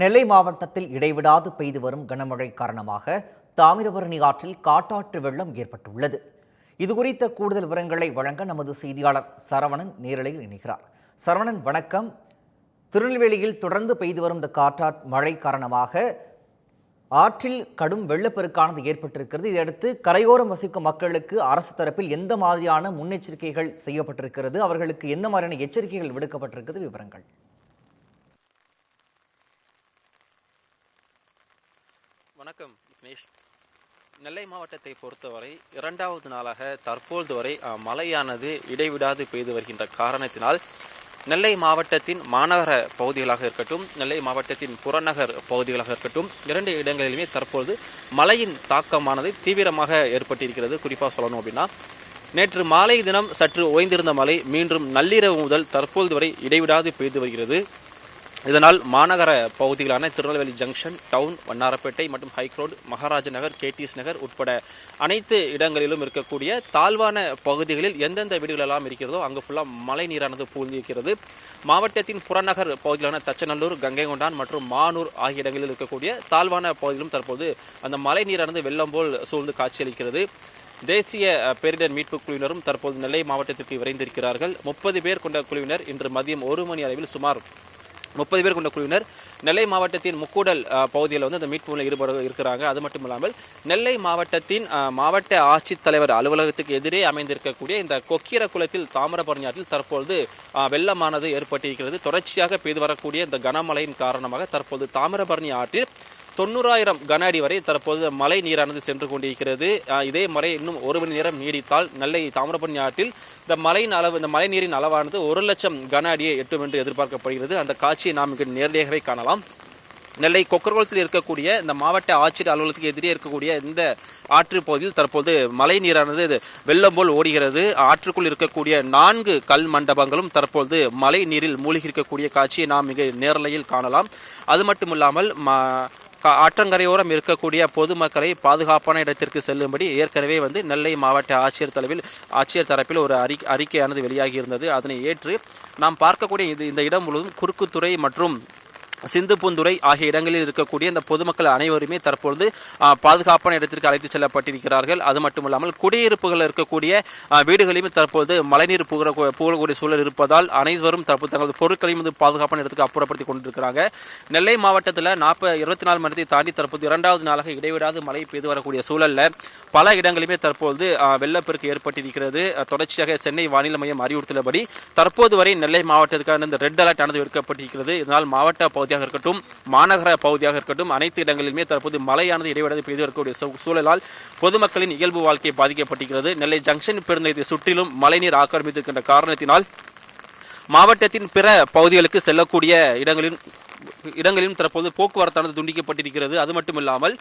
நெல்லை மாவட்டத்தில் இடைவிடாது பெய்து வரும் கனமழை காரணமாக தாமிரபரணி ஆற்றில் காட்டாற்று வெள்ளம் ஏற்பட்டுள்ளது. இதுகுறித்த கூடுதல் விவரங்களை வழங்க நமது செய்தியாளர் சரவணன் நேரலையில் இணைகிறார். சரவணன் வணக்கம். திருநெல்வேலியில் தொடர்ந்து பெய்து வரும் இந்த காற்றாற் மழை காரணமாக ஆற்றில் கடும் வெள்ளப்பெருக்கானது ஏற்பட்டிருக்கிறது. இதையடுத்து கரையோரம் வசிக்கும் மக்களுக்கு அரசு தரப்பில் எந்த மாதிரியான முன்னெச்சரிக்கைகள் செய்யப்பட்டிருக்கிறது? அவர்களுக்கு எந்த மாதிரியான எச்சரிக்கைகள் விடுக்கப்பட்டிருக்கிறது? விவரங்கள். வணக்கம் விக்னேஷ். நெல்லை மாவட்டத்தை பொறுத்தவரை இரண்டாவது நாளாக தற்பொழுது வரை மழையானது இடைவிடாது பெய்து வருகின்ற காரணத்தினால் நெல்லை மாவட்டத்தின் மாநகர பகுதிகளாக இருக்கட்டும் நெல்லை மாவட்டத்தின் புறநகர் பகுதிகளாக இருக்கட்டும் இரண்டு இடங்களிலுமே தற்பொழுது மழையின் தாக்கமானது தீவிரமாக ஏற்பட்டிருக்கிறது. குறிப்பாக சொல்லணும் அப்படின்னா நேற்று மாலை தினம் சற்று ஓய்ந்திருந்த மழை மீண்டும் நள்ளிரவு முதல் தற்பொழுது வரை இடைவிடாது பெய்து வருகிறது. இதனால் மாநகர பகுதிகளான திருநெல்வேலி ஜங்ஷன் டவுன் வண்ணாரப்பேட்டை மற்றும் ஹைக்ரோடு மகாராஜ நகர் கேடிஎஸ் நகர் உட்பட அனைத்து இடங்களிலும் இருக்கக்கூடிய தாழ்வான பகுதிகளில் எந்தெந்த வீடுகள் எல்லாம் இருக்கிறதோ அங்கு ஃபுல்லாக மழை நீரானது பூழ்ந்திருக்கிறது மாவட்டத்தின் புறநகர் பகுதிகளான தச்சநல்லூர் கங்கைகொண்டான் மற்றும் மானூர் ஆகிய இடங்களில் இருக்கக்கூடிய தாழ்வான பகுதியிலும் தற்போது அந்த மழை நீரானது வெள்ளம் போல் சூழ்ந்து காட்சியளிக்கிறது. தேசிய பேரிடர் மீட்பு குழுவினரும் தற்போது நெல்லை மாவட்டத்திற்கு விரைந்திருக்கிறார்கள். முப்பது பேர் கொண்ட குழுவினர் இன்று மதியம் ஒரு மணி அளவில் சுமார் முப்பது பேர் கொண்ட குழுவினர். நெல்லை மாவட்டத்தின் முக்கூடல் பகுதியில் வந்து அந்த மீட்புல ஈடுபட இருக்கிறாங்க. அது மட்டும் இல்லாமல் நெல்லை மாவட்டத்தின் மாவட்ட ஆட்சித்தலைவர் அலுவலகத்துக்கு எதிரே அமைந்திருக்கக்கூடிய இந்த கொக்கீர குளத்தில் தாமிரபரணி ஆற்றில் தற்பொழுது வெள்ளமானது ஏற்பட்டிருக்கிறது. தொடர்ச்சியாக பெய்து வரக்கூடிய இந்த கனமழையின் காரணமாக தற்போது தாமிரபரணி ஆற்றில் தொண்ணூறாயிரம் கன அடி வரை தற்போது மழை நீரானது சென்று கொண்டிருக்கிறது. இதே மழை இன்னும் ஒரு மணி நேரம் நீடித்தால் நெல்லை தாமிரபரணி ஆற்றில் இந்த மழையின் அளவு இந்த மழை நீரின் அளவானது ஒரு லட்சம் கன அடியை எட்டும் என்று எதிர்பார்க்கப்படுகிறது. அந்த காட்சியை நாம் இங்கு நேரடியாகவே காணலாம். நெல்லை கொக்கர்குளத்தில் இருக்கக்கூடிய இந்த மாவட்ட ஆட்சியர் அலுவலகத்துக்கு எதிரே இருக்கக்கூடிய இந்த ஆற்று பகுதியில் தற்போது மழை நீரானது வெள்ளம் போல் ஓடுகிறது. ஆற்றுக்குள் இருக்கக்கூடிய நான்கு கல் மண்டபங்களும் தற்போது மழை நீரில் மூழ்கி இருக்கக்கூடிய காட்சியை நாம் மிக நேரலையில் காணலாம். அது மட்டும் இல்லாமல் ஆற்றங்கரையோரம் இருக்கக்கூடிய பொதுமக்களை பாதுகாப்பான இடத்திற்கு செல்லும்படி ஏற்கனவே வந்து நெல்லை மாவட்ட ஆட்சியர் தலைவில் ஆட்சியர் தரப்பில் ஒரு அறி அறிக்கையானது வெளியாகி இருந்தது அதனை ஏற்று நாம் பார்க்கக்கூடிய இது இந்த இடம் முழுவதும் குறுக்குத்துறை மற்றும் சிந்துபுந்துறை ஆகிய இடங்களில் இருக்கக்கூடிய இந்த பொதுமக்கள் அனைவருமே தற்பொழுது பாதுகாப்பான இடத்திற்கு அழைத்து செல்லப்பட்டிருக்கிறார்கள். அது மட்டுமல்லாமல் குடியிருப்புகள் இருக்கக்கூடிய வீடுகளையும் தற்போது மழைநீர் புகழ புகழக்கூடிய சூழல் இருப்பதால் அனைவரும் தற்போது தங்களது பொருட்களையும் வந்து பாதுகாப்பான இடத்துக்கு அப்புறப்படுத்தி கொண்டிருக்கிறாங்க. நெல்லை மாவட்டத்தில் நாற்பது இருபத்தி நாலு மணி தாண்டி தற்போது இரண்டாவது நாளாக இடைவிடாது மழை பெய்து வரக்கூடிய சூழலில் பல இடங்களிலுமே தற்போது வெள்ளப்பெருக்கு ஏற்பட்டிருக்கிறது. தொடர்ச்சியாக சென்னை வானிலை மையம் அறிவுறுத்தியபடி தற்போது வரை நெல்லை மாவட்டத்துக்கான இந்த ரெட் அலர்ட் ஆனது எடுக்கப்பட்டிருக்கிறது. இதனால் மாவட்ட பகுதியாக இருக்கட்டும் மாநகர பகுதியாக இருக்கட்டும் அனைத்து இடங்களிலுமே தற்போது மழையானது இடைவிடாது பெய்து வரக்கூடிய சூழலால் பொதுமக்களின் இயல்பு வாழ்க்கை பாதிக்கப்பட்டிருக்கிறது. நெல்லை ஜங்ஷன் பேருந்து நிலையத்தை சுற்றிலும் மழைநீர் ஆக்கிரமித்திருக்கின்ற காரணத்தினால் மாவட்டத்தின் பிற பகுதிகளுக்கு செல்லக்கூடிய இடங்களில் இடங்களிலும் தற்போது போக்குவரத்தானது துண்டிக்கப்பட்டிருக்கிறது. அது மட்டும் இல்லாமல்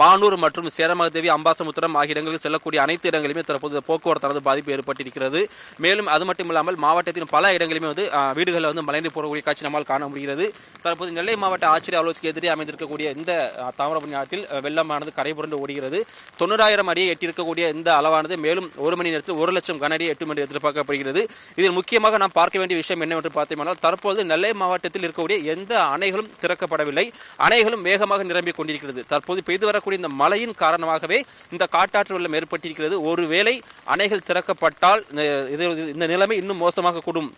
மானூர் மற்றும் சேரமகதேவி அம்பாசமுத்திரம் ஆகிய இடங்களுக்கு செல்லக்கூடிய அனைத்து இடங்களிலுமே தற்போது போக்குவரத்தானது பாதிப்பு ஏற்பட்டிருக்கிறது. மேலும் அது மட்டும் இல்லாமல் மாவட்டத்தின் பல இடங்களிலுமே வந்து வீடுகளில் வந்து மழைநீர் போகக்கூடிய காட்சி நம்மால் காண முடிகிறது. தற்போது நெல்லை மாவட்ட ஆட்சியர் அலுவலகத்துக்கு எதிரே அமைந்திருக்கக்கூடிய இந்த தாமிரபரணி ஆற்றில் வெள்ளமானது கரைபுரண்டு ஓடுகிறது. தொண்ணூறாயிரம் அடியை எட்டியிருக்கக்கூடிய இந்த அளவானது மேலும் ஒரு மணி நேரத்தில் ஒரு லட்சம் கன அடியை எட்டும் என்று எதிர்பார்க்கப்படுகிறது. இதில் முக்கியமாக நாம் பார்க்க வேண்டிய விஷயம் என்னவென்று பார்த்தோம்னால் தற்போது நெல்லை மாவட்டத்தில் இருக்கக்கூடிய எந்த அணைகளும் திறக்கப்படவில்லை. அணைகளும் வேகமாக நிரம்பிக் கொண்டிருக்கிறது. தற்போது பெய்து வரக்கூடிய இந்த மழையின் காரணமாகவே இந்த காட்டாற்று வெள்ளம் ஏற்பட்டிருக்கிறது. ஒருவேளை அணைகள் திறக்கப்பட்டால் இந்த- இந்த நிலைமை இன்னும் மோசமாக கூடும்.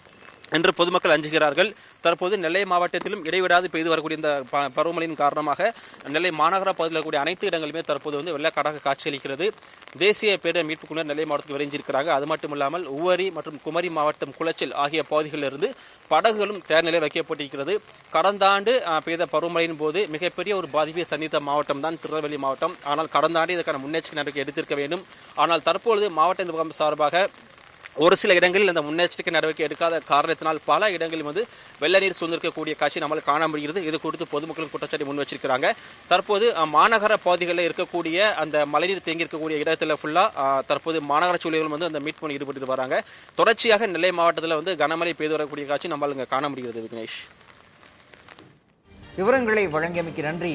என்று பொதுமக்கள் அஞ்சுகிறார்கள். தற்போது நெல்லை மாவட்டத்திலும் இடைவிடாது பெய்து வரக்கூடிய இந்த ப- பருவமழையின் காரணமாக நெல்லை மாநகர பகுதியில் இருக்கக்கூடிய அனைத்து இடங்களுமே தற்போது வந்து வெள்ளக்காடாக காட்சியளிக்கிறது. தேசிய பேரிடர் மீட்பு குழுவினர் நெல்லை மாவட்டத்தில் விரைஞ்சிருக்கிறாங்க அது மட்டும் இல்லாமல் உவரி மற்றும் குமரி மாவட்டம் குளச்சல் ஆகிய பகுதிகளிலிருந்து படகுகளும் தயார் வைக்கப்பட்டிருக்கிறது. கடந்த ஆண்டு பெய்த பருவமழையின் போது மிகப்பெரிய ஒரு பாதிப்பை சந்தித்த மாவட்டம் தான் திருநெல்வேலி மாவட்டம். ஆனால் கடந்த ஆண்டு இதற்கான முன்னெச்சரிக்கை நடவடிக்கை எடுத்திருக்க வேண்டும். ஆனால் தற்பொழுது மாவட்ட நிர்வாகம் சார்பாக ஒரு சில இடங்களில் இந்த முன்னெச்சரிக்கை நடவடிக்கை எடுக்காத காரணத்தினால் பல இடங்களில் வந்து வெள்ள நீர் சூழ்ந்திருக்கக்கூடிய காட்சி நம்மால் காண முடிகிறது. இது குறித்து பொதுமக்கள் குற்றச்சாட்டை முன் வச்சிருக்கிறாங்க. தற்போது மாநகர பகுதிகளில் இருக்கக்கூடிய அந்த மழைநீர் தேங்கி இருக்கக்கூடிய இடத்துல ஃபுல்லா தற்போது மாநகர சூழல்கள் வந்து அந்த மீட்பு ஈடுபட்டு வராங்க. தொடர்ச்சியாக நெல்லை மாவட்டத்தில் வந்து கனமழை பெய்து வரக்கூடிய காட்சி நம்மால் இங்கே காண முடிகிறது விக்னேஷ். விவரங்களை வழங்கியமைக்கு நன்றி.